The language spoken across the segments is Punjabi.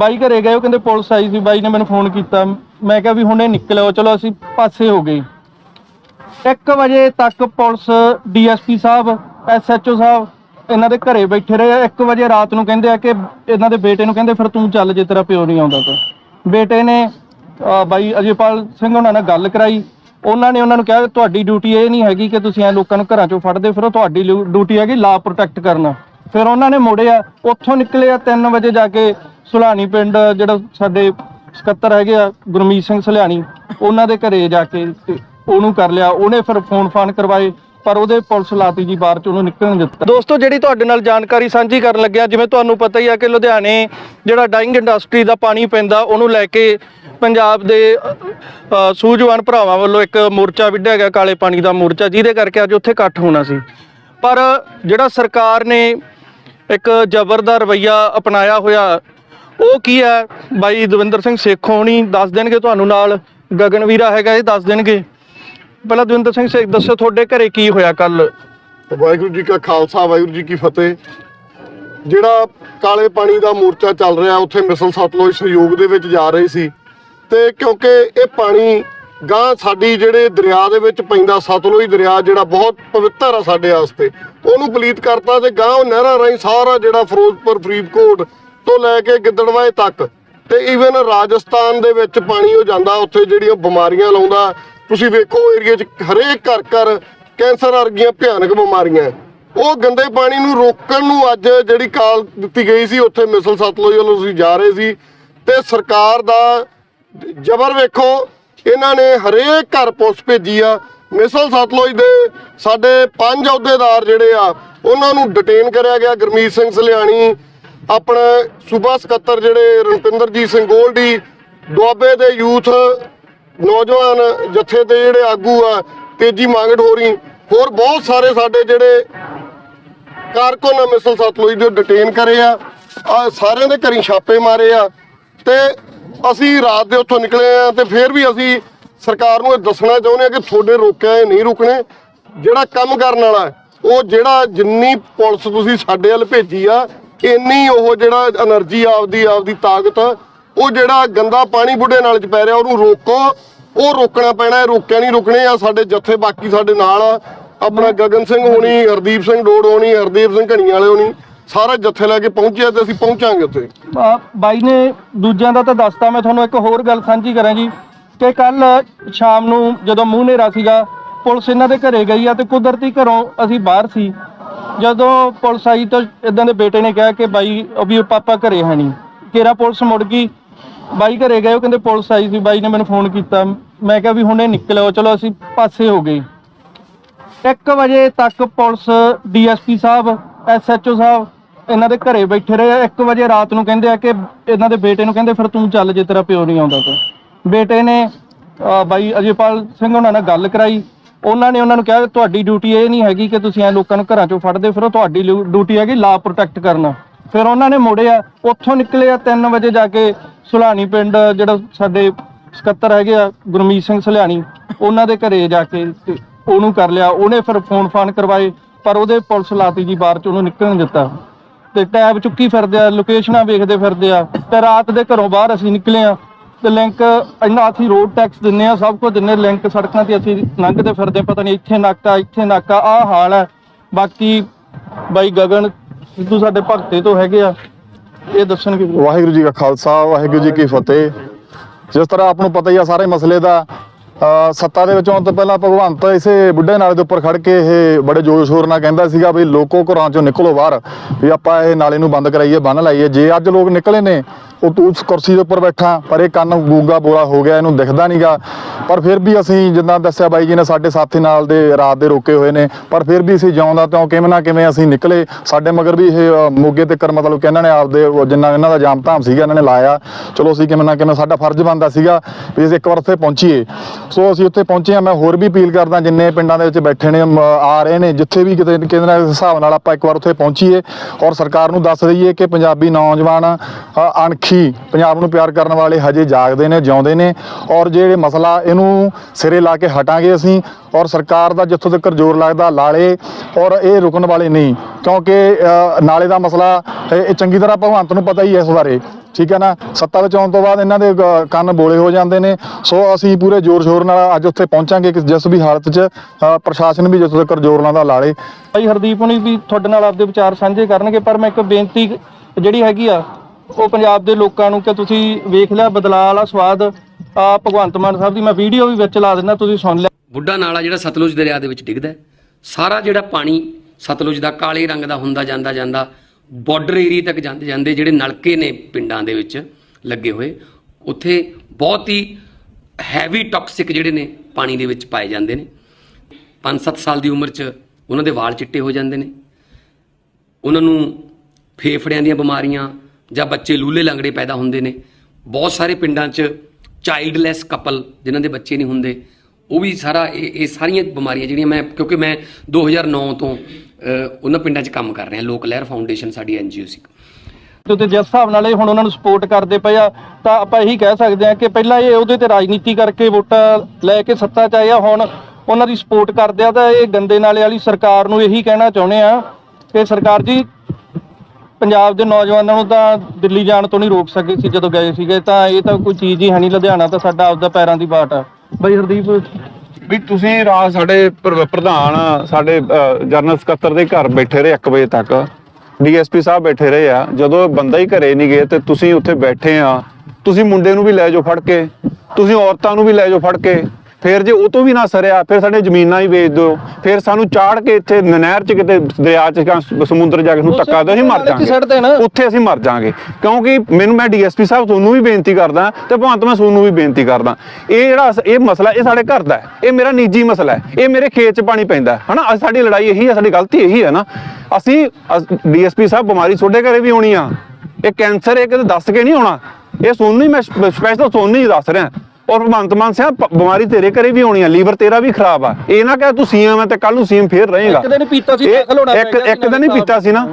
ਬਾਈ ਘਰੇ ਗਏ, ਉਹ ਕਹਿੰਦੇ ਪੁਲਿਸ ਆਈ ਸੀ, ਬਾਈ ਨੇ ਮੈਨੂੰ ਫੋਨ ਕੀਤਾ। ਮੈਂ ਕਿਹਾ ਵੀ ਹੁਣੇ ਨਿਕਲਿਓ ਚਲੋ ਅਸੀਂ ਪਾਸੇ ਹੋ ਗਏ। 1 ਵਜੇ ਤੱਕ ਪੁਲਿਸ, ਡੀਐਸਪੀ ਸਾਹਿਬ, ਐਸਐਚਓ ਸਾਹਿਬ ਇਹਨਾਂ ਦੇ ਘਰੇ ਬੈਠੇ ਰਹੇ। 1 ਵਜੇ ਰਾਤ ਨੂੰ ਕਹਿੰਦੇ ਆ ਕਿ ਇਹਨਾਂ ਦੇ ਬੇਟੇ ਨੂੰ ਕਹਿੰਦੇ, ਫਿਰ ਤੂੰ ਚੱਲ ਜੇ, ਤੇਰਾ ਪਿਓ ਨਹੀਂ ਆਉਂਦਾ ਤਾਂ। ਬੇਟੇ ਨੇ ਬਾਈ ਅਜੇਪਾਲ ਸਿੰਘ ਉਹਨਾਂ ਨਾਲ ਗੱਲ ਕਰਾਈ। ਉਹਨਾਂ ਨੇ ਉਹਨਾਂ ਨੂੰ ਕਿਹਾ, ਤੁਹਾਡੀ ਡਿਊਟੀ ਇਹ ਨਹੀਂ ਹੈਗੀ ਕਿ ਤੁਸੀਂ ਐ ਲੋਕਾਂ ਨੂੰ ਘਰਾਂ ਚੋਂ ਫੜਦੇ ਫਿਰੋ, ਤੁਹਾਡੀ ਡਿਊਟੀ ਹੈਗੀ ਲਾ ਪ੍ਰੋਟੈਕਟ ਕਰਨਾ। ਫਿਰ ਉਹਨਾਂ ਨੇ ਮੁੜਿਆ, ਉੱਥੋਂ ਨਿਕਲੇ ਆ 3 ਵਜੇ ਜਾ ਕੇ ਸੁਲਾਣੀ ਪਿੰਡ ਜਿਹੜਾ ਸਾਡੇ ਸਕੱਤਰ ਹੈਗੇ ਆ ਗੁਰਮੀਤ ਸਿੰਘ ਸਲਿਆਣੀ ਉਹਨਾਂ ਦੇ ਘਰੇ ਜਾ ਕੇ ਤੇ ਉਹਨੂੰ ਕਰ ਲਿਆ। ਉਹਨੇ ਫਿਰ ਫੋਨ ਫਾਨ ਕਰਵਾਏ ਪਰ ਉਹਦੇ ਪੁਲਿਸ ਲਾਤੀ ਜੀ ਬਾਹਰ ਚ ਉਹਨੂੰ ਨਿਕਲਣ ਦਿੱਤਾ। ਦੋਸਤੋ ਜਿਹੜੀ ਤੁਹਾਡੇ ਨਾਲ ਜਾਣਕਾਰੀ ਸਾਂਝੀ ਕਰਨ ਲੱਗਿਆ ਜਿਵੇਂ ਤੁਹਾਨੂੰ ਪਤਾ ਹੀ ਆ ਕਿ ਲੁਧਿਆਣੇ ਜਿਹੜਾ ਡਾਈਂਗ ਇੰਡਸਟਰੀ ਦਾ ਪਾਣੀ ਪੈਂਦਾ ਉਹਨੂੰ ਲੈ ਕੇ ਪੰਜਾਬ ਦੇ ਅ, ਅ, ਸੂਝਵਾਨ ਭਰਾਵਾਂ ਵੱਲੋਂ ਇੱਕ ਮੋਰਚਾ ਵਿੱਢਿਆ ਗਿਆ ਕਾਲੇ ਪਾਣੀ ਦਾ ਮੋਰਚਾ ਜਿਹਦੇ ਕਰਕੇ ਅੱਜ ਉੱਥੇ ਇਕੱਠ ਹੋਣਾ ਸੀ। ਪਰ ਜਿਹੜਾ ਸਰਕਾਰ ਨੇ ਇੱਕ ਜਬਰ ਦਾ ਰਵਈਆ ਅਪਣਾਇਆ ਹੋਇਆ ਉਹ ਕੀ ਹੈ ਬਾਈ ਦਵਿੰਦਰ ਸਿੰਘ ਸੇਖੋਂ ਹੋਣੀ ਦੱਸ ਦੇਣਗੇ ਤੁਹਾਨੂੰ ਨਾਲ। ਗਗਨ ਵੀਰਾ ਹੈਗਾ ਇਹ ਦੱਸ ਦੇਣਗੇ। ਪਹਿਲਾਂ ਦਵਿੰਦਰ ਸਿੰਘ ਸੇਖ ਦੱਸੋ ਤੁਹਾਡੇ ਘਰੇ ਕੀ ਹੋਇਆ ਕੱਲ? ਵਾਹਿਗੁਰੂ ਜੀ ਕਾ ਖਾਲਸਾ, ਵਾਹਿਗੁਰੂ ਜੀ ਕੀ ਫਤਿਹ। ਜਿਹੜਾ ਕਾਲੇ ਪਾਣੀ ਦਾ ਮੋਰਚਾ ਚੱਲ ਰਿਹਾ, ਉੱਥੇ ਮਿਸਲ ਸਤਲੁਜ ਸਹਿਯੋਗ ਦੇ ਵਿੱਚ ਜਾ ਰਹੀ ਸੀ। ਤੇ ਕਿਉਂਕਿ ਇਹ ਪਾਣੀ ਗਾਂ ਸਾਡੀ ਜਿਹੜੇ ਦਰਿਆ ਦੇ ਵਿੱਚ ਪੈਂਦਾ, ਸਤਲੁਜ ਦਰਿਆ ਜਿਹੜਾ ਬਹੁਤ ਪਵਿੱਤਰ ਆ ਸਾਡੇ ਵਾਸਤੇ। ਉਹਨੂੰ ਪਲੀਤ ਕਰਤਾ ਤੇ ਗਾਂ ਉਹ ਨਹਿਰਾਂ ਰਾਹੀਂ ਸਾਰਾ ਜਿਹੜਾ ਫਿਰੋਜ਼ਪੁਰ, ਫਰੀਦਕੋਟ ਤੋਂ ਲੈ ਕੇ ਗਿੱਦੜਵਾਏ ਤੱਕ ਤੇ ਈਵਨ ਰਾਜਸਥਾਨ ਦੇ ਵਿੱਚ ਪਾਣੀ ਹੋ ਜਾਂਦਾ, ਉੱਥੇ ਜਿਹੜੀਆਂ ਬਿਮਾਰੀਆਂ ਲਾਉਂਦਾ, ਤੁਸੀਂ ਵੇਖੋ ਏਰੀਆ 'ਚ ਹਰੇਕ ਘਰ ਘਰ ਕੈਂਸਰ ਵਰਗੀਆਂ ਭਿਆਨਕ ਬਿਮਾਰੀਆਂ ਉਹ ਗੰਦੇ ਪਾਣੀ ਨੂੰ ਰੋਕਣ ਨੂੰ ਅੱਜ ਜਿਹੜੀ ਕਾਲ ਦਿੱਤੀ ਗਈ ਸੀ, ਉੱਥੇ ਮਿਸਲ ਸਤਲੁਜ ਵੱਲੋਂ ਤੁਸੀਂ ਜਾ ਰਹੇ ਸੀ ਤੇ ਸਰਕਾਰ ਦਾ ਜ਼ਬਰ ਵੇਖੋ, ਇਹਨਾਂ ਨੇ ਹਰੇਕ ਘਰ ਪੁਲਿਸ ਭੇਜੀ ਆ। ਮਿਸਲ ਸਤਲੁਜ ਦੇ ਸਾਡੇ ਪੰਜ ਅਹੁਦੇਦਾਰ ਜਿਹੜੇ ਆ, ਉਹਨਾਂ ਨੂੰ ਡਿਟੇਨ ਕਰਿਆ ਗਿਆ, ਗੁਰਮੀਤ ਸਿੰਘ ਸਲਿਆਣੀ ਆਪਣੇ ਸੂਬਾ ਸਕੱਤਰ ਜਿਹੜੇ ਰਣਪਿੰਦਰਜੀਤ ਸਿੰਘ ਗੋਲਡੀ ਦੁਆਬੇ ਦੇ ਯੂਥ ਨੌਜਵਾਨ ਜਥੇ ਦੇ ਜਿਹੜੇ ਆਗੂ ਆ, ਤੇਜੀ ਮੰਗੜ ਹੋਰੀ ਹੋਰ ਬਹੁਤ ਸਾਰੇ ਸਾਡੇ ਜਿਹੜੇ ਕਾਰਕੁਨ ਆ, ਮਿਸਲ ਸਤਲੁਜ ਦੇ ਡਿਟੇਨ ਕਰੇ ਆ ਆ ਸਾਰਿਆਂ ਦੇ ਘਰੀ ਛਾਪੇ ਮਾਰੇ ਆ ਤੇ ਅਸੀਂ ਰਾਤ ਦੇ ਉੱਥੋਂ ਨਿਕਲੇ ਆ ਤੇ ਫਿਰ ਵੀ ਅਸੀਂ ਸਰਕਾਰ ਨੂੰ ਇਹ ਦੱਸਣਾ ਚਾਹੁੰਦੇ ਆ ਕਿ ਤੁਹਾਡੇ ਰੋਕਿਆ ਇਹ ਨਹੀਂ ਰੁਕਣੇ, ਜਿਹੜਾ ਕੰਮ ਕਰਨ ਵਾਲਾ, ਉਹ ਜਿਹੜਾ ਜਿੰਨੀ ਪੁਲਿਸ ਤੁਸੀਂ ਸਾਡੇ ਵੱਲ ਭੇਜੀ ਆ ਇੰਨੀ ਉਹ ਜਿਹੜਾ એનર્ਜੀ ਆਪਦੀ ਆਪਦੀ ਤਾਕਤ ਉਹ ਜਿਹੜਾ ਗੰਦਾ ਪਾਣੀ ਬੁੱਢੇ ਨਾਲ ਚ ਪੈ ਰਿਹਾ ਉਹਨੂੰ ਰੋਕੋ। ਉਹ ਰੋਕਣਾ ਪੈਣਾ ਰੋਕਿਆ ਨਹੀਂ ਰੁਕਣੇ ਆ ਸਾਡੇ ਜੱਥੇ ਬਾਕੀ ਸਾਡੇ ਨਾਲ ਆਪਣਾ ਗਗਨ ਸਿੰਘ ਹੋਣੀ ਹਰਦੀਪ ਸਿੰਘ ਡੋੜ ਹੋਣੀ ਹਰਦੀਪ ਸਿੰਘ ਘਣੀ ਵਾਲੇ ਹੋਣੀ ਸਾਰਾ ਜੱਥੇ ਲੈ ਕੇ ਪਹੁੰਚਿਆ ਤੇ ਅਸੀਂ ਪਹੁੰਚਾਂਗੇ ਉੱਥੇ। ਬਾਈ ਨੇ ਦੂਜਿਆਂ ਦਾ ਤਾਂ ਦੱਸਤਾ ਮੈਂ ਤੁਹਾਨੂੰ ਇੱਕ ਹੋਰ ਗੱਲ ਸਾਂਝੀ ਕਰਾਂ ਜੀ ਕਿ ਕੱਲ ਸ਼ਾਮ ਨੂੰ ਜਦੋਂ ਮੂੰਹ ਨੇਰਾ ਸੀਗਾ ਪੁਲਿਸ ਇਹਨਾਂ ਦੇ ਘਰੇ ਗਈ ਆ ਤੇ ਕੁਦਰਤੀ ਘਰੋਂ ਅਸੀਂ ਬਾਹਰ ਸੀ। ਜਦੋਂ ਪੁਲਿਸ ਆਈ ਤਾਂ ਇਦਾਂ ਦੇ ਬੇਟੇ ਨੇ ਕਿਹਾ ਕਿ ਬਾਈ ਅਭੀ ਪਾਪਾ ਘਰੇ ਹੈ ਨਹੀਂ। ਕੇਰਾ ਪੁਲਿਸ ਮੁੜ ਗਈ। ਬਾਈ ਘਰੇ ਗਏ, ਉਹ ਕਹਿੰਦੇ ਪੁਲਿਸ ਆਈ ਸੀ, ਬਾਈ ਨੇ ਮੈਨੂੰ ਫੋਨ ਕੀਤਾ। ਮੈਂ ਕਿਹਾ ਵੀ ਹੁਣੇ ਨਿਕਲੋ ਚਲੋ ਅਸੀਂ ਪਾਸੇ ਹੋ ਗਏ। 1 ਵਜੇ ਤੱਕ ਪੁਲਿਸ ਡੀਐਸਪੀ ਸਾਹਿਬ, ਐਸਐਚਓ ਸਾਹਿਬ ਇਹਨਾਂ ਦੇ ਘਰੇ ਬੈਠੇ ਰਹੇ। 1 ਵਜੇ ਰਾਤ ਨੂੰ ਕਹਿੰਦੇ ਆ ਕਿ ਇਹਨਾਂ ਦੇ ਬੇਟੇ ਨੂੰ ਕਹਿੰਦੇ, ਫਿਰ ਤੂੰ ਚੱਲ ਜੇ, ਤੇਰਾ ਪਿਓ ਨਹੀਂ ਆਉਂਦਾ ਤਾਂ। ਬੇਟੇ ਨੇ ਬਾਈ ਅਜੇਪਾਲ ਸਿੰਘ ਉਹਨਾਂ ਨਾਲ ਗੱਲ ਕਰਾਈ। ਉਹਨਾਂ ਨੇ ਉਹਨਾਂ ਨੂੰ ਕਿਹਾ ਤੁਹਾਡੀ ਡਿਊਟੀ ਇਹ ਨਹੀਂ ਹੈਗੀ ਕਿ ਤੁਸੀਂ ਐ ਲੋਕਾਂ ਨੂੰ ਘਰਾਂ ਚੋਂ ਫੜਦੇ ਫਿਰੋ, ਤੁਹਾਡੀ ਡਿਊਟੀ ਹੈਗੀ ਲਾ ਪ੍ਰੋਟੈਕਟ ਕਰਨਾ। ਫਿਰ ਉਹਨਾਂ ਨੇ ਮੋੜਿਆ ਉੱਥੋਂ ਨਿਕਲੇ ਆ 3 ਵਜੇ ਜਾ ਕੇ ਸੁਲਾਣੀ ਪਿੰਡ, ਜਿਹੜਾ ਸਾਡੇ ਸਕੱਤਰ ਹੈਗੇ ਆ, ਗੁਰਮੀਤ ਸਿੰਘ ਸਲਿਆਣੀ ਉਹਨਾਂ ਦੇ ਘਰੇ ਜਾ ਕੇ ਉਹਨੂੰ ਕਰ ਲਿਆ। ਉਹਨੇ ਫਿਰ ਫੋਨ ਫਾਨ ਕਰਵਾਏ, ਪਰ ਉਹਦੇ ਪੁਲਿਸ ਲਾਤੀ ਜੀ ਬਾਹਰ ਚ, ਉਹਨੂੰ ਨਿਕਲਣ ਦਿੱਤਾ। ਤੇ ਟੈਬ ਚੁੱਕੀ ਫਿਰਦੇ ਆ ਲੋਕੇਸ਼ਨਾਂ ਵੇਖਦੇ ਫਿਰਦੇ ਆ, ਤੇ ਰਾਤ ਦੇ ਘਰੋਂ ਬਾਹਰ ਅਸੀਂ ਨਿਕਲੇ ਆ ਤੇ ਲਿੰਕ ਇੰਨਾ ਅਸੀਂ ਰੋਡ ਟੈਕਸ ਦਿੰਨੇ ਆ, ਸਭ ਕੁਝ ਦਿੰਨੇ ਲਿੰਕ ਸੜਕਾਂ ਤੇ ਅਸੀਂ ਲੰਘਦੇ ਫਿਰਦੇ ਪਤਾ ਨਹੀਂ ਇੱਥੇ ਨਾਕਾ ਇੱਥੇ ਨਾਕਾ ਆਹ ਹਾਲ ਹੈ। ਬਾਕੀ ਬਾਈ ਗਗਨ, ਸਿੱਧੂ ਸਾਡੇ ਭਗਤੇ ਤੋਂ ਹੈਗੇ ਆ, ਇਹ ਦੱਸਣਗੇ ਵਾਹਿਗੁਰੂ ਜੀ ਕਾ ਖਾਲਸਾ, ਵਾਹਿਗੁਰੂ ਜੀ ਕੀ ਫਤਿਹ। ਜਿਸ ਤਰ੍ਹਾਂ ਆਪ ਨੂੰ ਪਤਾ ਹੀ ਆ ਸਾਰੇ ਮਸਲੇ ਦਾ ਸੱਤਾ ਦੇ ਵਿੱਚ ਆਉਣ ਤੋਂ ਪਹਿਲਾਂ ਭਗਵੰਤ ਇਸੇ ਬੁੱਢੇ ਨਾਲੇ ਦੇ ਉੱਪਰ ਖੜ ਕੇ ਇਹ ਬੜੇ ਜੋਰ ਸ਼ੋਰ ਨਾਲ ਕਹਿੰਦਾ ਸੀਗਾ ਵੀ ਲੋਕੋ ਘਰਾਂ ਚੋਂ ਨਿਕਲੋ ਬਾਹਰ, ਵੀ ਆਪਾਂ ਇਹ ਨਾਲੇ ਨੂੰ ਬੰਦ ਕਰਾਈਏ, ਬੰਨ ਲਾਈਏ। ਜੇ ਅੱਜ ਲੋਕ ਨਿਕਲੇ ਨੇ ਉਹ ਤੂੰ ਉਸ ਕੁਰਸੀ ਦੇ ਉੱਪਰ ਬੈਠਾ, ਪਰ ਇਹ ਕੰਨ ਗੂੰਗਾ ਬੋਲਾ ਹੋ ਗਿਆ, ਇਹਨੂੰ ਦਿਖਦਾ ਨਹੀਂਗਾ ਪਰ ਫਿਰ ਵੀ ਅਸੀਂ ਜਿੱਦਾਂ ਦੱਸਿਆ ਬਾਈ ਜੀ ਨੇ, ਸਾਡੇ ਸਾਥੀ ਨਾਲ ਦੇ ਰਾਤ ਦੇ ਰੋਕੇ ਹੋਏ ਨੇ, ਪਰ ਫਿਰ ਵੀ ਅਸੀਂ ਜਿਉਂਦਾ ਤੋਂ ਕਿਵੇਂ ਨਾ ਕਿਵੇਂ ਅਸੀਂ ਨਿਕਲੇ। ਸਾਡੇ ਮਗਰ ਵੀ ਇਹ ਮੋਗੇ ਤੇ ਕਰ ਮਤਲਬ ਕਿ ਇਹਨਾਂ ਨੇ ਆਪਦੇ ਜਿੰਨਾ ਇਹਨਾਂ ਦਾ ਜਾਮ ਧਾਮ ਸੀਗਾ, ਇਹਨਾਂ ਨੇ ਲਾਇਆ। ਚਲੋ ਅਸੀਂ ਕਿਵੇਂ ਨਾ ਕਿਵੇਂ ਸਾਡਾ ਫਰਜ਼ ਬਣਦਾ ਸੀਗਾ ਵੀ ਅਸੀਂ ਇੱਕ ਵਾਰ ਉੱਥੇ ਪਹੁੰਚੀਏ। ਸੋ ਅਸੀਂ ਉੱਥੇ ਪਹੁੰਚੇ ਆ ਮੈਂ ਹੋਰ ਵੀ ਅਪੀਲ ਕਰਦਾ, ਜਿੰਨੇ ਪਿੰਡਾਂ ਦੇ ਵਿੱਚ ਬੈਠੇ ਨੇ ਆ ਰਹੇ ਨੇ, ਜਿੱਥੇ ਵੀ ਕਿਤੇ ਕਿਤੇ ਨਾ ਹਿਸਾਬ ਨਾਲ ਆਪਾਂ ਇੱਕ ਵਾਰ ਉੱਥੇ ਪਹੁੰਚੀਏ। ਔਰ ਸਰਕਾਰ ਨੂੰ ਦੱਸ ਦਈਏ ਕਿ ਪੰਜਾਬੀ ਨੌਜਵਾਨ ਅਣਖ ਅਣਖੀ ਪੰਜਾਬ ਨੂੰ ਪਿਆਰ ਕਰਨ ਵਾਲੇ ਹਜੇ ਜਾਗਦੇ ਨੇ, ਜਿਉਂਦੇ ਨੇ ਔਰ ਜਿਹੜੇ ਮਸਲਾ ਇਹਨੂੰ ਸਿਰੇ ਲਾ ਕੇ ਹਟਾਂਗੇ ਅਸੀਂ ਔਰ ਸਰਕਾਰ ਦਾ ਜਿੱਥੋਂ ਤੱਕ ਜ਼ੋਰ ਲੱਗਦਾ ਲਾਲੇ ਔਰ ਇਹ ਰੁਕਣ ਵਾਲੇ ਨਹੀਂ, ਕਿਉਂਕਿ ਨਾਲੇ ਦਾ ਮਸਲਾ ਇਹ ਚੰਗੀ ਤਰ੍ਹਾਂ ਭਗਵੰਤ ਨੂੰ ਪਤਾ ਹੀ ਹੈ ਇਸ ਬਾਰੇ, ਠੀਕ ਹੈ ਨਾ? ਸੱਤਾ ਵਿੱਚ ਆਉਣ ਤੋਂ ਬਾਅਦ ਇਹਨਾਂ ਦੇ ਕੰਨ ਬੋਲੇ ਹੋ ਜਾਂਦੇ ਨੇ, ਸੋ ਅਸੀਂ ਪੂਰੇ ਜ਼ੋਰ ਸ਼ੋਰ ਨਾਲ ਅੱਜ ਉੱਥੇ ਪਹੁੰਚਾਂਗੇ ਕਿ ਜਿਸ ਵੀ ਹਾਲਤ 'ਚ ਪ੍ਰਸ਼ਾਸਨ ਵੀ ਜਿੱਥੋਂ ਤੱਕ ਜ਼ੋਰ ਲਾਉਂਦਾ ਲਾਲੇ। ਭਾਈ ਹਰਦੀਪ ਹੁਣੀ ਵੀ ਤੁਹਾਡੇ ਨਾਲ ਆਪਦੇ ਵਿਚਾਰ ਸਾਂਝੇ ਕਰਨਗੇ, ਪਰ ਮੈਂ ਇੱਕ ਬੇਨਤੀ ਜਿਹੜੀ ਹੈਗੀ ਆ ਉਹ ਪੰਜਾਬ ਦੇ ਲੋਕਾਂ ਨੂੰ ਕਿ ਤੁਸੀਂ ਵੇਖ ਲਿਆ ਬਦਲਾਅ ਵਾਲਾ ਸਵਾਦ, ਆ ਭਗਵੰਤ ਮਾਨ ਸਾਹਿਬ ਦੀ ਮੈਂ ਵੀਡੀਓ ਵੀ ਵਿੱਚ ਲਾ ਦਿੰਦਾ, ਤੁਸੀਂ ਸੁਣ ਲਿਆ। ਬੁੱਢਾ ਨਾਲਾ ਜਿਹੜਾ ਸਤਲੁਜ ਦਰਿਆ ਦੇ ਵਿੱਚ ਡਿੱਗਦਾ ਸਾਰਾ ਜਿਹੜਾ ਪਾਣੀ ਸਤਲੁਜ ਦਾ, ਕਾਲੇ ਰੰਗ ਦਾ ਹੁੰਦਾ ਜਾਂਦਾ ਜਾਂਦਾ ਬਾਰਡਰ ਏਰੀਆ ਤੱਕ ਜਾਂਦੇ ਜਾਂਦੇ ਜਿਹੜੇ ਨਲਕੇ ਨੇ ਪਿੰਡਾਂ ਦੇ ਵਿੱਚ ਲੱਗੇ ਹੋਏ, ਉੱਥੇ ਬਹੁਤ ਹੀ ਹੈਵੀ ਟਾਕਸਿਕ ਜਿਹੜੇ ਨੇ ਪਾਣੀ ਦੇ ਵਿੱਚ ਪਾਏ ਜਾਂਦੇ ਨੇ। 5-7 ਸਾਲ ਦੀ ਉਮਰ 'ਚ ਉਹਨਾਂ ਦੇ ਵਾਲ ਚਿੱਟੇ ਹੋ ਜਾਂਦੇ ਨੇ। ਉਹਨਾਂ ਨੂੰ ਫੇਫੜਿਆਂ ਦੀਆਂ ਬਿਮਾਰੀਆਂ ਜਾਂ ਬੱਚੇ ਲੂਲੇ ਲੰਗੜੇ ਪੈਦਾ ਹੁੰਦੇ ਨੇ। ਬਹੁਤ ਸਾਰੇ ਪਿੰਡਾਂ 'ਚ ਚਾਈਲਡਲੈਸ ਕਪਲ ਜਿਨ੍ਹਾਂ ਦੇ ਬੱਚੇ ਨਹੀਂ ਹੁੰਦੇ, ਉਹ ਵੀ ਸਾਰਾ ਇਹ ਇਹ ਸਾਰੀਆਂ ਬਿਮਾਰੀਆਂ ਜਿਹੜੀਆਂ ਮੈਂ, ਕਿਉਂਕਿ ਮੈਂ 2009 ਤੋਂ ਉਹਨਾਂ ਪਿੰਡਾਂ 'ਚ ਕੰਮ ਕਰ ਰਿਹਾ, ਲੋਕ ਲਹਿਰ ਫਾਊਂਡੇਸ਼ਨ ਸਾਡੀ ਐਨਜੀਓ ਸੀ। ਤੇ ਤੇ ਜਿਸ ਹਿਸਾਬ ਨਾਲ ਇਹ ਹੁਣ ਉਹਨਾਂ ਨੂੰ ਸਪੋਰਟ ਕਰਦੇ ਪਏ ਆ, ਤਾਂ ਆਪਾਂ ਇਹੀ ਕਹਿ ਸਕਦੇ ਆ ਕਿ ਪਹਿਲਾਂ ਇਹ ਉਹਦੇ ਤੇ ਰਾਜਨੀਤੀ ਕਰਕੇ ਵੋਟਾਂ ਲੈ ਕੇ ਸੱਤਾ 'ਚ ਆਏ ਆ, ਹੁਣ ਉਹਨਾਂ ਦੀ ਸਪੋਰਟ ਕਰਦੇ ਆ, ਤਾਂ ਇਹ ਗੰਦੇ ਨਾਲੇ ਵਾਲੀ ਸਰਕਾਰ ਨੂੰ ਇਹੀ ਕਹਿਣਾ ਚਾਹੁੰਦੇ ਆ ਕਿ ਸਰਕਾਰ ਜੀ ਪੰਜਾਬ ਦੇ ਨੌਜਵਾਨਾਂ ਨੂੰ ਤਾਂ ਦਿੱਲੀ ਜਾਣ ਤੋਂ ਨਹੀਂ ਰੋਕ ਸਕੇ ਸੀ ਜਦੋਂ ਗਏ ਸੀਗੇ ਤਾਂ ਇਹ ਤਾਂ ਕੋਈ ਚੀਜ਼ ਹੀ ਹੈ ਨਹੀਂ ਲੁਧਿਆਣਾ ਤਾਂ ਸਾਡਾ ਆਪਦਾ ਪੈਰਾਂ ਦੀ ਬਾਟ ਆ। ਬਈ ਹਰਦੀਪ ਵੀ ਤੁਸੀਂ ਰਾਤ ਸਾਡੇ ਪ੍ਰ- ਪ੍ਰਧਾਨ ਸਾਡੇ ਅ, ਜਨਰਲ ਸਕੱਤਰ ਦੇ ਘਰ ਬੈਠੇ ਰਹੇ 1 ਵਜੇ ਤੱਕ। ਡੀਐਸਪੀ ਸਾਹਿਬ ਬੈਠੇ ਰਹੇ ਆ। ਜਦੋਂ ਬੰਦਾ ਹੀ ਘਰੇ ਨਹੀਂ ਗਏ ਤੇ ਤੁਸੀਂ ਉੱਥੇ ਬੈਠੇ ਆ। ਤੁਸੀਂ ਮੁੰਡੇ ਨੂੰ ਵੀ ਲੈ ਜਾਓ ਫੜ ਕੇ। ਤੁਸੀਂ ਔਰਤਾਂ ਨੂੰ ਵੀ ਲੈ ਜਾਓ ਫੜ ਕੇ। ਫਿਰ ਜੇ ਉਹ ਤੋਂ ਵੀ ਨਾ ਸਰਿਆ ਫਿਰ ਸਾਡੇ ਜ਼ਮੀਨਾਂ ਹੀ ਵੇਚ ਦਿਓ। ਫਿਰ ਸਾਨੂੰ ਚਾੜ ਕੇ ਇੱਥੇ ਨਹਿਰ 'ਚ ਕਿਤੇ ਦਰਿਆ 'ਚ ਜਾਂ ਸਮੁੰਦਰ ਜਾ ਕੇ ਨੂੰ ਧੱਕਾ ਦਿਓ ਅਸੀਂ ਮਰ। ਜਾਾਂਗੇ। ਉੱਥੇ ਅਸੀਂ ਮਰ ਜਾਾਂਗੇ। ਕਿਉਂਕਿ ਮੈਨੂੰ ਮੈਂ ਡੀਐਸਪੀ ਸਾਹਿਬ ਤੁਹਾਨੂੰ ਵੀ ਬੇਨਤੀ ਕਰਦਾ ਤੇ ਭਗਵੰਤ ਮੈਂ ਤੁਹਾਨੂੰ ਵੀ ਬੇਨਤੀ ਕਰਦਾ। ਇਹ ਜਿਹੜਾ ਇਹ ਮਸਲਾ ਇਹ ਸਾਡੇ ਘਰ ਦਾ ਇਹ ਮੇਰਾ ਨਿੱਜੀ ਮਸਲਾ ਹੈ। ਇਹ ਮੇਰੇ ਖੇਤ 'ਚ ਪਾਣੀ ਪੈਂਦਾ ਹਨਾ? ਸਾਡੀ ਲੜਾਈ ਇਹੀ ਹੈ ਸਾਡੀ ਗਲਤੀ ਇਹੀ ਹੈ ਨਾ। ਅਸੀਂ ਡੀਐਸਪੀ ਸਾਹਿਬ ਬਿਮਾਰੀ ਤੁਹਾਡੇ ਘਰੇ ਵੀ ਆਉਣੀ ਆ। ਇਹ ਕੈਂਸਰ ਇਹ ਕਿਤੇ ਦੱਸ ਕੇ ਨਹੀਂ ਆਉਣਾ। ਇਹ ਤੁਹਾਨੂੰ ਹੀ ਮੈਂ ਸਪੈਸ਼ਲ ਤੁਹਾਨੂੰ ਹੀ ਦੱਸ ਰਿਹਾ। ਔਰ ਭਗਵੰਤ ਮਾਨ ਪ- ਬਿਮਾਰੀ ਤੇਰੇ ਘਰੇ ਵੀ ਆਉਣੀ ਆ ਲੀਵਰ ਤੇਰਾ ਵੀ ਖਰਾਬ ਆ। ਇਹ ਨਾ ਕਹਿ ਤੂੰ ਸੀਐਮ ਹੈ ਤੇ ਕੱਲ ਨੂੰ ਸੀਐਮ ਫੇਰ ਰਹੇਗਾ। ਇੱਕ ਦਿਨ ਪੀਤਾ ਸੀ, ਦਾਖਲ ਹੋਣਾ ਇੱਕ ਇੱਕ ਦਿਨ ਹੀ ਪੀਤਾ ਸੀ ਨਾ।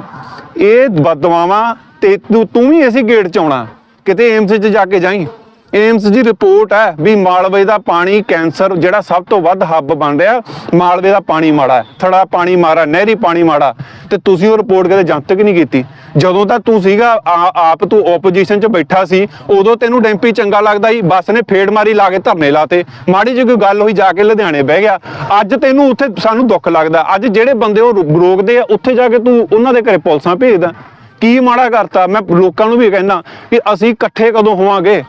ਇਹ ਬਦਦੁਆਵਾਂ ਤੇ ਤੂੰ ਤੂੰ ਵੀ ਇਸੇ ਗੇਟ 'ਚ ਆਉਣਾ। ਕਿਤੇ ਏਮਸ 'ਚ ਜਾ ਕੇ ਜਾਈਂ। ਏਮਸ ਦੀ ਰਿਪੋਰਟ ਹੈ ਵੀ ਮਾਲਵੇ ਦਾ ਪਾਣੀ ਕੈਂਸਰ ਜਿਹੜਾ ਸਭ ਤੋਂ ਵੱਧ ਹੱਬ ਬਣ ਰਿਹਾ, ਮਾਲਵੇ ਦਾ ਪਾਣੀ ਮਾੜਾ ਥੜਾ ਪਾਣੀ ਮਾੜਾ ਨਹਿਰੀ ਪਾਣੀ ਮਾੜਾ। ਤੇ ਤੁਸੀਂ ਉਹ ਰਿਪੋਰਟ ਕਦੇ ਜਨਤਕ ਨਹੀਂ ਕੀਤੀ? ਜਦੋਂ ਤਾਂ ਤੂੰ ਸੀਗਾ ਆਪ ਤੂੰ ਆਪੋਜੀਸ਼ਨ 'ਚ ਬੈਠਾ ਸੀ, ਉਦੋਂ ਤੈਨੂੰ ਡੈਂਪੀ ਚੰਗਾ ਲੱਗਦਾ ਸੀ, ਬੱਸ ਨੇ ਫੇੜ ਮਾਰੀ, ਲਾ ਕੇ ਧਰਨੇ ਲਾਤੇ। ਮਾੜੀ ਜਿਹੀ ਕੋਈ ਗੱਲ ਹੋਈ, ਜਾ ਕੇ ਲੁਧਿਆਣੇ ਬਹਿ ਗਿਆ। ਅੱਜ ਤੈਨੂੰ ਉੱਥੇ ਸਾਨੂੰ ਦੁੱਖ ਲੱਗਦਾ। ਅੱਜ ਜਿਹੜੇ ਬੰਦੇ ਉਹ ਰੋਕਦੇ ਆ, ਉੱਥੇ ਜਾ ਕੇ ਤੂੰ ਉਹਨਾਂ ਦੇ ਘਰੇ ਪੁਲਿਸਾਂ ਭੇਜਦਾ। ਕੀ ਮਾੜਾ ਕਰਤਾ? ਮੈਂ ਲੋਕਾਂ ਨੂੰ ਵੀ ਕਹਿੰਦਾ ਕਿ ਅਸੀਂ ਇਕੱਠੇ ਕਦੋਂ ਹੋਵਾਂਗੇ?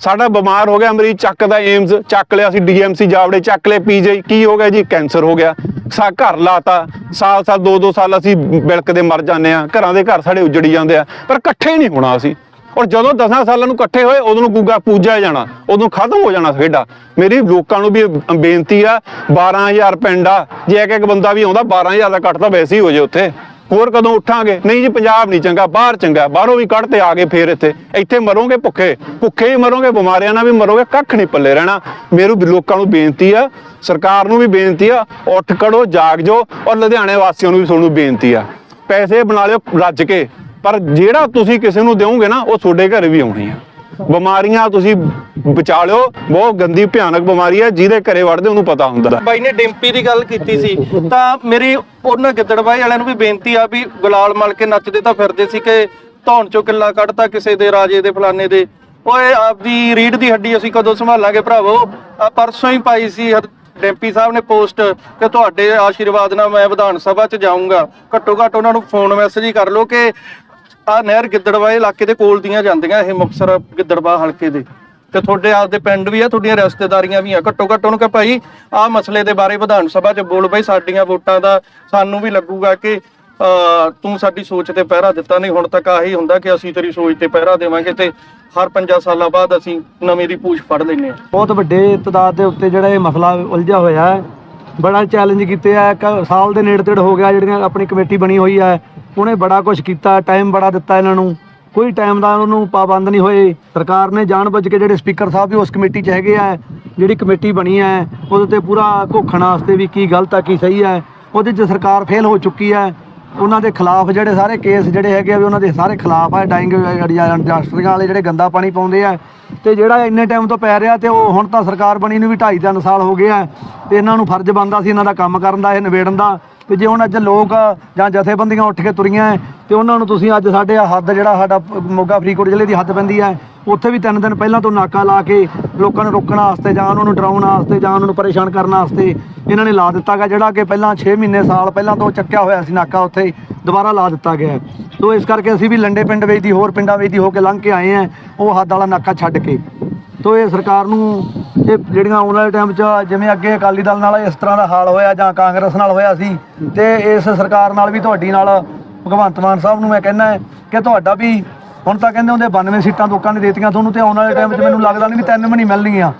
ਸਾਡਾ ਬਿਮਾਰ ਹੋ ਗਿਆ ਮਰੀਜ਼ ਚੱਕਦਾ ਏਮਸ ਚੱਕ ਲਿਆ ਅਸੀਂ ਡੀਐਮਸੀ ਜਾਵੜੇ, ਚੱਕ ਲਿਆ ਪੀਜੀ, ਕੀ ਹੋ ਗਿਆ ਜੀ? ਕੈਂਸਰ ਹੋ ਗਿਆ। ਸਾ ਘਰ ਲਾਤਾ। ਸਾਲ ਸਾਲ ਦੋ ਦੋ ਸਾਲ ਅਸੀਂ ਬਿਲਕਦੇ ਮਰ ਜਾਂਦੇ ਆ ਘਰਾਂ ਦੇ ਘਰ ਸਾਡੇ ਉਜੜੀ ਜਾਂਦੇ ਆ। ਪਰ ਇਕੱਠੇ ਨਹੀਂ ਹੋਣਾ ਅਸੀਂ। ਔਰ ਜਦੋਂ 10 ਸਾਲਾਂ ਨੂੰ ਇਕੱਠੇ ਹੋਏ, ਉਦੋਂ ਨੂੰ ਗੁੱਗਾ ਪੂਜਿਆ ਜਾਣਾ। ਉਦੋਂ ਖਤਮ ਹੋ ਜਾਣਾ ਖੇਡਾ। ਮੇਰੀ ਲੋਕਾਂ ਨੂੰ ਵੀ ਬੇਨਤੀ ਆ 12000 ਪਿੰਡ ਆ। ਜੇ ਇੱਕ ਇੱਕ ਬੰਦਾ ਵੀ ਆਉਂਦਾ 12000 ਦਾ ਕੱਟ ਤਾਂ ਵੈਸੇ ਹੀ ਹੋ ਜੇ ਉੱਥੇ। ਹੋਰ ਕਦੋਂ ਉੱਠਾਂਗੇ? ਨਹੀਂ ਜੀ, ਪੰਜਾਬ ਨਹੀਂ ਚੰਗਾ, ਬਾਹਰ ਚੰਗਾ, ਬਾਹਰੋਂ ਵੀ ਕੱਢ ਤੇ ਆ ਗਏ ਫੇਰ ਇੱਥੇ। ਇੱਥੇ ਮਰੋਗੇ ਭੁੱਖੇ ਭੁੱਖੇ ਹੀ ਮਰੋਗੇ, ਬਿਮਾਰੀਆਂ ਨਾਲ ਵੀ ਮਰੋਗੇ, ਕੱਖ ਨਹੀਂ ਪੱਲੇ ਰਹਿਣਾ। ਮੇਰੂ ਲੋਕਾਂ ਨੂੰ ਬੇਨਤੀ ਆ, ਸਰਕਾਰ ਨੂੰ ਵੀ ਬੇਨਤੀ ਆ, ਉੱਠ ਖੜੋ, ਜਾਗ ਜੋ ਔਰ ਲੁਧਿਆਣੇ ਵਾਸੀਆਂ ਨੂੰ ਵੀ ਤੁਹਾਨੂੰ ਬੇਨਤੀ ਆ। ਪੈਸੇ ਬਣਾ ਲਿਓ, ਰੱਜ ਕੇ। ਪਰ ਜਿਹੜਾ ਤੁਸੀਂ ਕਿਸੇ ਨੂੰ ਦਿਓਗੇ ਨਾ, ਉਹ ਤੁਹਾਡੇ ਘਰ ਵੀ ਆਉਣੀ ਆ। ਬਿਮਾਰੀਆਂ ਤੁਸੀਂ ਬਚਾ ਲਿਓ, ਬਹੁਤ ਗੰਦੀ, ਭਿਆਨਕ ਬਿਮਾਰੀ ਹੈ, ਜਿਹਦੇ ਘਰੇ ਵੜਦੇ ਉਹਨੂੰ ਪਤਾ ਹੁੰਦਾ। ਬਾਈ ਨੇ ਡਿੰਪੀ ਦੀ ਗੱਲ ਕੀਤੀ ਸੀ। ਤਾਂ ਮੇਰੀ ਉਹਨਾਂ ਗਿੱਦੜਬਾਈ ਵਾਲਿਆਂ ਨੂੰ ਵੀ ਬੇਨਤੀ ਆ ਵੀ ਗੁਲਾਲ ਮਲ ਕੇ ਨੱਚਦੇ ਤਾਂ ਫਿਰਦੇ ਸੀ ਕਿ ਧੌਣ ਚੋਂ ਕਿੱਲਾ ਕੱਢਤਾ ਕਿਸੇ ਦੇ, ਰਾਜੇ ਦੇ, ਫਲਾਣੇ ਦੇ। ਓਏ, ਆਪਦੀ ਰੀੜ ਦੀ ਹੱਡੀ ਅਸੀਂ ਕਦੋਂ ਸੰਭਾਲਾਂਗੇ ਭਰਾਵੋ? ਆ ਪਰਸੋਂ ਹੀ ਪਾਈ ਸੀ ਹਰ- ਸਾਹਿਬ ਨੇ ਪੋਸਟ ਕਿ ਤੁਹਾਡੇ ਆਸ਼ੀਰਵਾਦ ਨਾਲ ਮੈਂ ਵਿਧਾਨ ਸਭਾ 'ਚ ਜਾਊਂਗਾ। ਘੱਟੋ ਘੱਟ ਉਹਨਾਂ ਨੂੰ ਫੋਨ ਮੈਸੇਜ ਹੀ ਕਰ ਲਓ ਕਿ ਆ ਨਹਿਰ ਗਿੱਦੜਵਾ ਇਲਾਕੇ ਦੇ ਕੋਲ ਦੀਆਂ ਜਾਂਦੀਆਂ ਇਹ ਮੁਕਤਸਰ ਗਿੱਦੜਵਾ ਹਲਕੇ ਦੇ। ਤੇ ਤੁਹਾਡੇ ਆਪਦੇ ਪਿੰਡ ਵੀ ਆ, ਤੁਹਾਡੀਆਂ ਰਿਸ਼ਤੇਦਾਰੀਆਂ ਵੀ ਆ। ਘੱਟੋ ਘੱਟ ਉਹਨੂੰ ਕਹ ਭਾਈ, ਆਹ ਮਸਲੇ ਦੇ ਬਾਰੇ ਵਿਧਾਨ ਸਭਾ 'ਚ ਬੋਲ ਬਈ, ਸਾਡੀਆਂ ਵੋਟਾਂ ਦਾ ਸਾਨੂੰ ਵੀ ਲੱਗੂਗਾ ਕਿ ਤੂੰ ਸਾਡੀ ਸੋਚ ਤੇ ਪਹਿਰਾ ਦਿੱਤਾ ਨਹੀਂ, ਹੁਣ ਤੱਕ ਆਹੀ ਹੁੰਦਾ ਕਿ ਅਸੀਂ ਤੇਰੀ ਸੋਚ ਤੇ ਪਹਿਰਾ ਦੇਵਾਂਗੇ ਤੇ ਹਰ 5 ਸਾਲਾਂ ਬਾਅਦ ਅਸੀਂ ਨਵੇਂ ਦੀ ਪੂਛ ਫੜ ਲੈਨੇ ਆ ਬਹੁਤ ਵੱਡੇ ਤਦਾਦ ਦੇ ਉੱਤੇ ਜਿਹੜਾ ਇਹ ਮਸਲਾ ਉਲਝਿਆ ਹੋਇਆ ਹੈ। ਬੜਾ ਚੈਲੰਜ ਕੀਤੇ ਆ ਸਾਲ ਦੇ ਨੇੜੇ ਤੇੜ ਹੋ ਗਿਆ, ਜਿਹੜੀਆਂ ਆਪਣੀ ਕਮੇਟੀ ਬਣੀ ਹੋਈ ਹੈ। ਉਹਨੇ ਬੜਾ ਕੁਝ ਕੀਤਾ ਟਾਈਮ ਬੜਾ ਦਿੱਤਾ ਇਹਨਾਂ ਨੂੰ ਕੋਈ ਟਾਈਮ ਦਾ ਉਹਨੂੰ ਪਾਬੰਦ ਨਹੀਂ ਹੋਏ ਸਰਕਾਰ ਨੇ ਜਾਣਬੁੱਝ ਕੇ ਜਿਹੜੇ ਸਪੀਕਰ ਸਾਹਿਬ ਵੀ ਉਸ ਕਮੇਟੀ 'ਚ ਹੈਗੇ ਆ ਜਿਹੜੀ ਕਮੇਟੀ ਬਣੀ ਹੈ ਉਹਦੇ ਤੇ ਪੂਰਾ ਘੋਖਣ ਵਾਸਤੇ ਵੀ ਕੀ ਗਲਤ ਆ ਕੀ ਸਹੀ ਹੈ ਉਹਦੇ 'ਚ ਸਰਕਾਰ ਫੇਲ ਹੋ ਚੁੱਕੀ ਹੈ ਉਹਨਾਂ ਦੇ ਖਿਲਾਫ ਜਿਹੜੇ ਸਾਰੇ ਕੇਸ ਜਿਹੜੇ ਹੈਗੇ ਆ ਵੀ ਉਹਨਾਂ ਦੇ ਸਾਰੇ ਖਿਲਾਫ ਆ ਡਾਈਂਗ ਇੰਡਸਟਰੀਆਂ ਵਾਲੇ ਜਿਹੜੇ ਗੰਦਾ ਪਾਣੀ ਪਾਉਂਦੇ ਆ ਤੇ ਜਿਹੜਾ ਇੰਨੇ ਟਾਈਮ ਤੋਂ ਪੈ ਰਿਹਾ ਤੇ ਉਹ ਹੁਣ ਤਾਂ ਸਰਕਾਰ ਬਣੀ ਨੂੰ ਵੀ 2.5 3 ਸਾਲ ਹੋ ਗਏ ਆ ਤੇ ਇਹਨਾਂ ਨੂੰ ਫਰਜ਼ ਬਣਦਾ ਸੀ ਇਹਨਾਂ ਦਾ ਕੰਮ ਕਰਨ ਦਾ ਇਹ ਨਿਬੇੜਨ ਦਾ ਤੇ ਜੇ ਹੁਣ ਅੱਜ ਲੋਕ ਜਾਂ ਜਥੇਬੰਦੀਆਂ ਉੱਠ ਕੇ ਤੁਰੀਆਂ ਹੈ, ਤੇ ਉਹਨਾਂ ਨੂੰ ਤੁਸੀਂ ਅੱਜ ਸਾਡੇ ਹੱਦ ਜਿਹੜਾ ਸਾਡਾ ਮੋਗਾ ਫਰੀਦਕੋਟ ਜ਼ਿਲ੍ਹੇ ਦੀ ਹੱਦ ਪੈਂਦੀ ਹੈ ਉੱਥੇ ਵੀ ਤਿੰਨ ਦਿਨ ਪਹਿਲਾਂ ਤੋਂ ਨਾਕਾ ਲਾ ਕੇ ਲੋਕਾਂ ਨੂੰ ਰੋਕਣ ਵਾਸਤੇ ਜਾਂ ਉਹਨਾਂ ਨੂੰ ਡਰਾਉਣ ਵਾਸਤੇ ਜਾਂ ਉਹਨਾਂ ਨੂੰ ਪਰੇਸ਼ਾਨ ਕਰਨ ਵਾਸਤੇ ਇਹਨਾਂ ਨੇ ਲਾ ਦਿੱਤਾ ਗਾ ਜਿਹੜਾ ਕਿ ਪਹਿਲਾਂ 6 ਮਹੀਨੇ ਸਾਲ ਪਹਿਲਾਂ ਤੋਂ ਚੱਕਿਆ ਹੋਇਆ ਸੀ ਨਾਕਾ ਉੱਥੇ ਦੁਬਾਰਾ ਲਾ ਦਿੱਤਾ ਗਿਆ ਹੈ। ਸੋ ਇਸ ਕਰਕੇ ਅਸੀਂ ਵੀ ਲੰਡੇ ਪਿੰਡ ਵਿੱਚ ਦੀ ਹੋਰ ਪਿੰਡਾਂ ਵਿੱਚ ਦੀ ਹੋ ਕੇ ਲੰਘ ਕੇ ਆਏ ਆ ਉਹ ਹੱਦ ਵਾਲਾ ਨਾਕਾ ਛੱਡ ਕੇ। ਤੋ ਇਹ ਸਰਕਾਰ ਨੂੰ ਇਹ ਜਿਹੜੀਆਂ ਆਉਣ ਵਾਲੇ ਟਾਈਮ 'ਚ ਜਿਵੇਂ ਅੱਗੇ ਅਕਾਲੀ ਦਲ ਨਾਲ ਇਸ ਤਰ੍ਹਾਂ ਦਾ ਹਾਲ ਹੋਇਆ ਜਾਂ ਕਾਂਗਰਸ ਨਾਲ ਹੋਇਆ ਸੀ, ਤੇ ਇਸ ਸਰਕਾਰ ਨਾਲ ਵੀ ਤੁਹਾਡੀ ਨਾਲ ਭਗਵੰਤ ਮਾਨ ਸਾਹਿਬ ਨੂੰ ਮੈਂ ਕਹਿੰਦਾ ਕਿ ਤੁਹਾਡਾ ਵੀ ਹੁਣ ਤਾਂ ਕਹਿੰਦੇ ਹੁੰਦੇ 92 ਸੀਟਾਂ ਲੋਕਾਂ ਨੇ ਦੇਤੀਆਂ ਤੁਹਾਨੂੰ ਤੇ ਆਉਣ ਵਾਲੇ ਟਾਈਮ 'ਚ ਮੈਨੂੰ ਲੱਗਦਾ ਨਹੀਂ ਵੀ ਤਿੰਨ ਵੀ ਨਹੀਂ ਮਿਲਣਗੀਆਂ।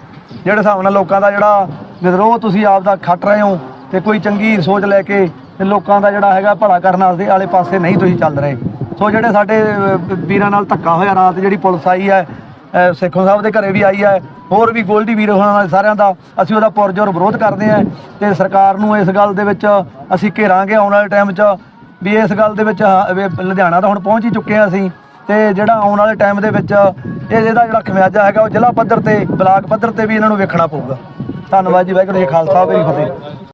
ਜਿਹੜੇ ਹਿਸਾਬ ਨਾਲ ਲੋਕਾਂ ਦਾ ਜਿਹੜਾ ਵਿਦਰੋਹ ਤੁਸੀਂ ਆਪ ਦਾ ਖੱਟ ਰਹੇ ਹੋ ਤੇ ਕੋਈ ਚੰਗੀ ਸੋਚ ਲੈ ਕੇ ਤੇ ਲੋਕਾਂ ਦਾ ਜਿਹੜਾ ਹੈਗਾ ਭਲਾ ਕਰਨ ਵਾਸਤੇ ਆਲੇ ਪਾਸੇ ਨਹੀਂ ਤੁਸੀਂ ਚੱਲ ਰਹੇ। ਸੋ ਜਿਹੜੇ ਸਾਡੇ ਵੀਰਾਂ ਨਾਲ ਧੱਕਾ ਹੋਇਆ ਰਾਤ ਜਿਹੜੀ ਪੁਲਿਸ ਆਈ ਹੈ ਸੇਖੋਂ ਸਾਹਿਬ ਦੇ ਘਰੇ ਵੀ ਆਈ ਹੈ ਹੋਰ ਵੀ ਗੋਲਡੀ ਵੀਰ ਹੋਣਾ ਨਾਲ ਸਾਰਿਆਂ ਦਾ ਅਸੀਂ ਉਹਦਾ ਪੁਰਜੋਰ ਵਿਰੋਧ ਕਰਦੇ ਹਾਂ ਤੇ ਸਰਕਾਰ ਨੂੰ ਇਸ ਗੱਲ ਦੇ ਵਿੱਚ ਅਸੀਂ ਘੇਰਾਂਗੇ ਆਉਣ ਵਾਲੇ ਟਾਈਮ 'ਚ ਵੀ ਇਸ ਗੱਲ ਦੇ ਵਿੱਚ ਹਾਂ, ਲੁਧਿਆਣਾ ਤਾਂ ਹੁਣ ਪਹੁੰਚ ਹੀ ਚੁੱਕੇ ਹਾਂ ਅਸੀਂ ਤੇ ਜਿਹੜਾ ਆਉਣ ਵਾਲੇ ਟਾਈਮ ਦੇ ਵਿੱਚ ਇਹ ਇਹਦਾ ਜਿਹੜਾ ਖਮਿਆਜਾ ਹੈਗਾ ਉਹ ਜ਼ਿਲ੍ਹਾ ਪੱਧਰ ਤੇ ਬਲਾਕ ਪੱਧਰ ਤੇ ਵੀ ਇਹਨਾਂ ਨੂੰ ਵੇਖਣਾ ਪਊਗਾ। ਧੰਨਵਾਦ ਜੀ ਵਾਹਿਗੁਰੂ ਜੀ ਖਾਲਸਾ ਵਾਹਿਗੁਰੂ ਫਤਿਹ।